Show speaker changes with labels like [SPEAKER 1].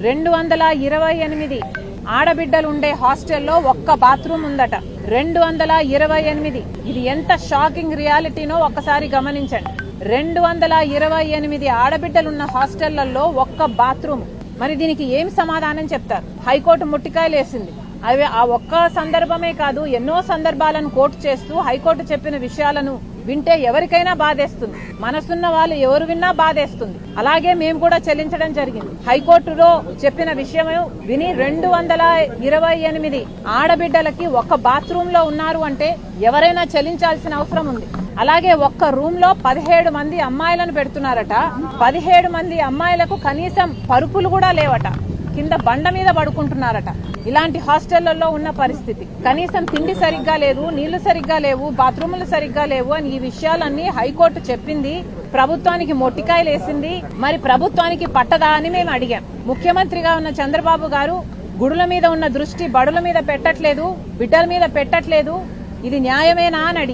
[SPEAKER 1] రెండు వందల ఇరవై ఎనిమిది ఆడబిడ్డలు ఉండే హాస్టల్లో ఒక్క బాత్రూమ్ ఉందట. రెండు వందల ఇరవై ఎనిమిది. ఇది ఎంత షాకింగ్ రియాలిటీనో ఒక్కసారి గమనించండి. రెండు వందల ఇరవై ఎనిమిది ఆడబిడ్డలున్న హాస్టళ్ళలో ఒక్క బాత్రూమ్. మరి దీనికి ఏం సమాధానం చెప్తారు? హైకోర్టు ముట్టికాయలు వేసింది. అవి ఆ ఒక్క సందర్భమే కాదు ఎన్నో సందర్భాలను కోర్టు చేస్తూ హైకోర్టు చెప్పిన విషయాలను వింటే ఎవరికైనా బాధేస్తుంది. మనసున్న వాళ్ళు ఎవరు విన్నా బాధేస్తుంది. అలాగే మేము కూడా చెల్లించడం జరిగింది. హైకోర్టులో చెప్పిన విషయం విని రెండు వందల ఇరవై ఎనిమిది ఆడబిడ్డలకి ఒక బాత్రూమ్లో ఉన్నారు అంటే ఎవరైనా చెల్లించాల్సిన అవసరం ఉంది. అలాగే ఒక్క రూమ్లో పదిహేడు మంది అమ్మాయిలను పెడుతున్నారట. పదిహేడు మంది అమ్మాయిలకు కనీసం పరుపులు కూడా లేవట. కింద బండ మీద పడుకుంటున్నారట. ఇలాంటి హాస్టళ్ళలో ఉన్న పరిస్థితి. కనీసం తిండి సరిగ్గా లేదు నీళ్ళు సరిగ్గా లేవు బాత్రూములు సరిగ్గా లేవు అని ఈ విషయాలన్నీ హైకోర్టు చెప్పింది. ప్రభుత్వానికి మొట్టికాయలు వేసింది. మరి ప్రభుత్వానికి పట్టదా అని మేము అడిగాం. ముఖ్యమంత్రిగా ఉన్న చంద్రబాబు గారు గుడుల మీద ఉన్న దృష్టి బడుల మీద పెట్టట్లేదు బిడ్డల మీద పెట్టట్లేదు. ఇది న్యాయమేనా అని అడిగి